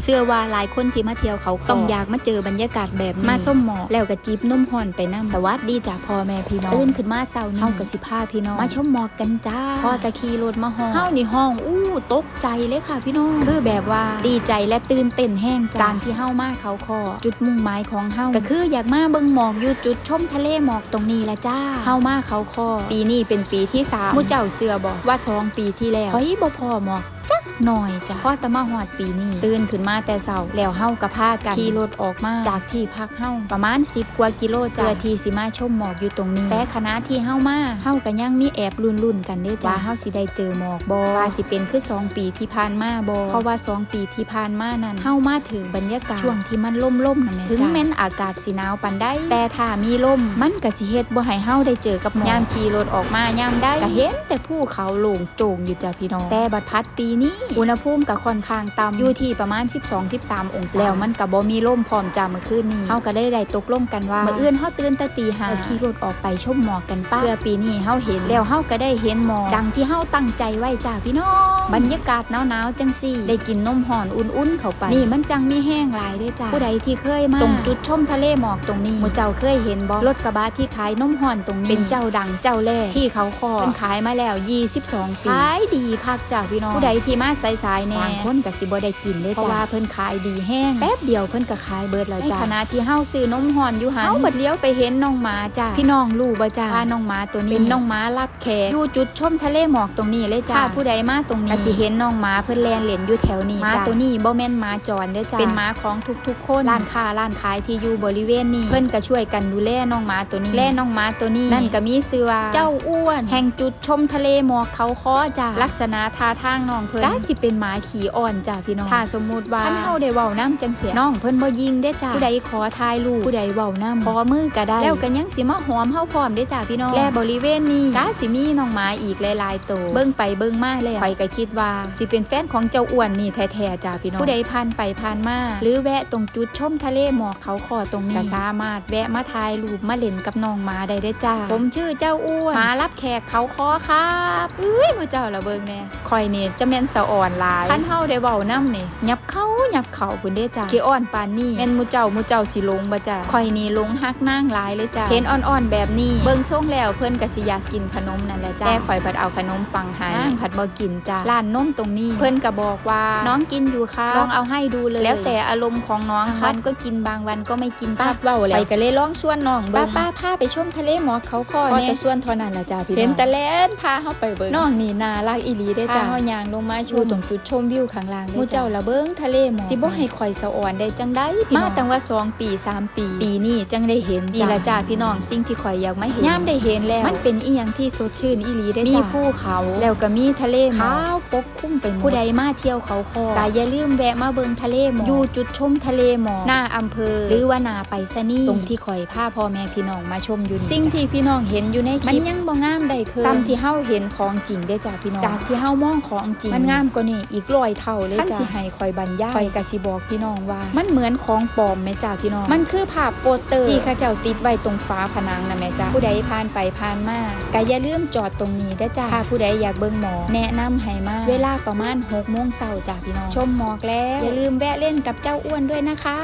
เสื้อว่าหลายคนที่มาเที่ยวเขาคอต้องอยากมาเจอบรรยากาศแบบนี้มาส้มหมอกแล้วก็จีบนุ่มห่อนไปนั่งสวัสดีจากพ่อแม่พี่น้องตื่นขึ้นมาเช้านี้เฮากับสิพาพี่น้องมาชมหมอกกันจ้าพ่อตะขี่รถมาห้องเฮานี่ห้องอู้ตกใจเลยค่ะพี่น้องคือแบบว่าดีใจและตื่นเต้นแห้งจ้าการที่เฮามาเขาคอจุดมุ่งหมายของเฮาก็คืออยากมาเบิ่งหมอกอยู่จุดชมทะเลหมอกตรงนี้ละจ้าเฮามาเขาคอปีนี้เป็นปีที่สามหมู่เจ้าเสือบอกว่าสองปีที่แล้วขอยบ่พอหมอกจัก หน่อยจ้ะพอตะมาหอดปีนี้ตื่นขึ้นมาแต่เช้าแล้วเฮากะพากันขี่รถออกมาจากที่พักเฮาประมาณ10กว่ากิโลจ้ะเพื่อที่สิมาชมหมอกอยู่ตรงนี้ แต่คณะที่เฮามาเฮาก็ยังมีแอบลุ่นกันเด้จ้ะว่าเฮาสิได้เจอหมอกบ่ว่าสิเป็นคือ2ปีที่ผ่านมาบ่เพราะว่า2ปีที่ผ่านมานั้นเฮามาถึงบรรยากาศช่วงที่มันล่มๆนะแม่ถึงแม้นอากาศสิหนาวปานใดแต่ถ้ามีลมมันก็สิเฮ็ดบ่ให้เฮาได้เจอกับหมอกยามขี่รถออกมายามได้ก็เห็นแต่ภูเขาโล่งโจงอยู่จ้ะพี่น้องแต่บัดพัดปีนี้อุณหภูมิก็ค่อนข้างต่ำอยู่ที่ประมาณ 12-13 องศาแล้วมันก็บบ่มีลมพร้อมจ้าเมื่อคืนนี้เฮาก็ได้ได้ตกลงกันว่าเมื่ออื่นเฮาตื่นแต่ตีห้าขี่รถออกไปชมหมอกกันป้าเพื่อปีนี้เฮาเห็นแล้วเฮาก็ได้เห็นหมอกดังที่เฮาตั้งใจไว้จ้าพี่น้องบรรยากาศหนาวๆจังซี่ ได้กินนมห่อนอุ่นๆเข้าไป นี่มันจังมีแห้งหลายด้จ้าผู้ใดที่เคยมาตรงจุดชมทะเลหมอกตรงนี้มูเจ้าเคยเห็นบ่รถกระบะที่ขายนมห่อนตรงนี้ เป็นเจ้าดังเจ้าแรกที่เขาคอเพิ่นขายมาแล้ว 22 ปีขายดีคักจ้าพี่น้องผู้ใดที่มาสายๆแน่บางคนก็สิบ่ได้กินเด้จ้ะเพราะว่าเพิ่นขายดีแห้งแป๊บเดียวเพิ่นก็ขายเบิดแล้วจ้ะในขณะที่เฮาซื้อนมฮอนอยู่หันเฮาบัดเลี้ยวไปเห็นน้องหมาจ้ะพี่น้องรู้บ่จ้ะว่าน้องหมาตัวนี้เป็นน้องหมารับแขกอยู่จุดชมทะเลหมอกตรงนี้เลยจ้ะถ้าผู้ใดมาตรงนี้ก็สิเห็นน้องหมาเพิ่นแล่นเล่นอยู่แถวนี้จ้ะหมาตัวนี้บ่แม่นหมาจรเด้อจ้ะเป็นหมาของทุกๆ คนร้านค้าร้านขายที่อยู่บริเวณนี้ เพิ่นก็ช่วยกันดูแลน้องหมาตัวนี้แลน้องหมาตัวนี้นั่นก็มีชื่อว่าเจ้าอ้วน แห่งจุดชมทะเลหมอกเขาคอจ้ะลักษณะท่าทางน้องเพิ่นก็สิเป็นหมาขี้อ่อนจ้ะพี่น้องถ้าสมมุติว่าคันเฮาได้เว้านํจังเสียน้องเพิ่นบ่ยิงเด้จ้าผู้ใดขอถ่ายรูปผู้ใดเว้านํขอมือก็ได้ แล้วก็ยังสิมาหอมเฮาพร้อมเด้จ้าพี่น้องและบริเวณนี้ก็สิมีน้องหมาอีกหลายๆตัวเบิ่งไปเบิ่งมาแล้วข่อยก็คิดว่าสิเป็นแฟนของเจ้าอ้วนนี่แท้ๆจ้าพี่น้องผู้ใดผ่านไปผ่านมาหรือแวะตรงจุดชมทะเลหมอกเขาคอตรงนี้ก็สามารถแวะมาถ่ายรูปมาเล่นกับน้องหมาได้เด้อจ้าผมชื่อเจ้าอ้วนหมารับแขกเขาคอครับเอ้ยมื้อเจ้าละเบิ่งแน่ข่อยนี่จะแม่นสะอ่อนหลายคันเฮาได้เว้านํนี่ยับเข้ายับเข้าพุ่นเด้จ้าขี้อ่อนปานนี้แม่นหมู่เจ้าหมู่เจ้าสิลงบ่จ้าข่อยนี่ลงฮักนางหลายเลยจ้าเห็นอ่อนๆแบบนี้เบิ่งทรงแล้วเพิ่นก็สิอยากกินขนมนั่นแหละจ้าแต่ข่อยผัดเอาขนมปังให้นางผัดบ่กินจ้าร้านนมตรงนี้ เพิ่นก็บอกว่าน้องกินอยู่ค่ะลองเอาให้ดูเลย แล้วแต่อารมณ์ของน้องค่ะวันก็กินบางวันก็ไม่กินป้าเว้าแล้วไปก็เลยลองชวนน้องเบิ่งป้าพาไปชมทะเลหมอกเขาคอเนี่ยจะชวนเท่านั้นล่ะจ้าพี่น้องเห็นแต่แล่นพาเฮาไปเบิ่งน้องนี่น่ารักอีหลีได้จ้าเฮายางลงมาชูตรงจุดชมวิวข้างล่างหมู่เจ้าละเบิ่งทะเลหมอกสิบ่ให้ข่อยสะอ่อนได้จังไดพี่น้องมาตั้งว่า2ปี 3 ปี ปีนี้จังได้เห็นนี่ละจ้าพี่น้องสิ่งที่ข่อยอยากมาเห็นยามได้เห็นแล้ว มันเป็นอีหยังที่สดชื่นอีหลีได้จ้ามีภูเขาแล้วก็มีทะเลหมอกขาวปกคลุมไปหมดผู้ใดมาเที่ยวเขาคอกอย่าลืมแวะมาเบิ่งทะเลหมอกอยู่จุดชมทะเลหมอกหน้าอำเภอ หรือว่าหน้าไปสนีย์ตรงที่ข่อยพาพ่อแม่พี่น้องมาชมอยู่นี่สิ่งที่พี่น้องเห็นอยู่ในคลิปมันยังบ่งามได้คือซ้ำที่เฮาเห็นของจริงได้จ้าพี่น้องจากที่เฮามองของจริงมันงามกว่านี้อีกร้อยเท่าเลยจ้าคันสิให้ข่อยบรรยายข่อยก็สิบอกพี่น้องว่า มันเหมือนของปลอมแม่จ้าพี่น้อง มันคือภาพโปสเตอร์ที่เขาเจ้าติดไว้ตรงฝาผนังนะแม่จ้าผู้ใดผ่านไปผ่านมาก็อย่าลืมจอดตรงนี้ได้อจ้าถ้าผู้ใดอยากเบิ่งหมอกแนะนำให้มาเวลาประมาณ6โมงเช้าจ้าพี่น้อง ชมหมอกแล้ว อย่าลืมแวะเล่นกับเจ้าอ้วนด้วยนะคะ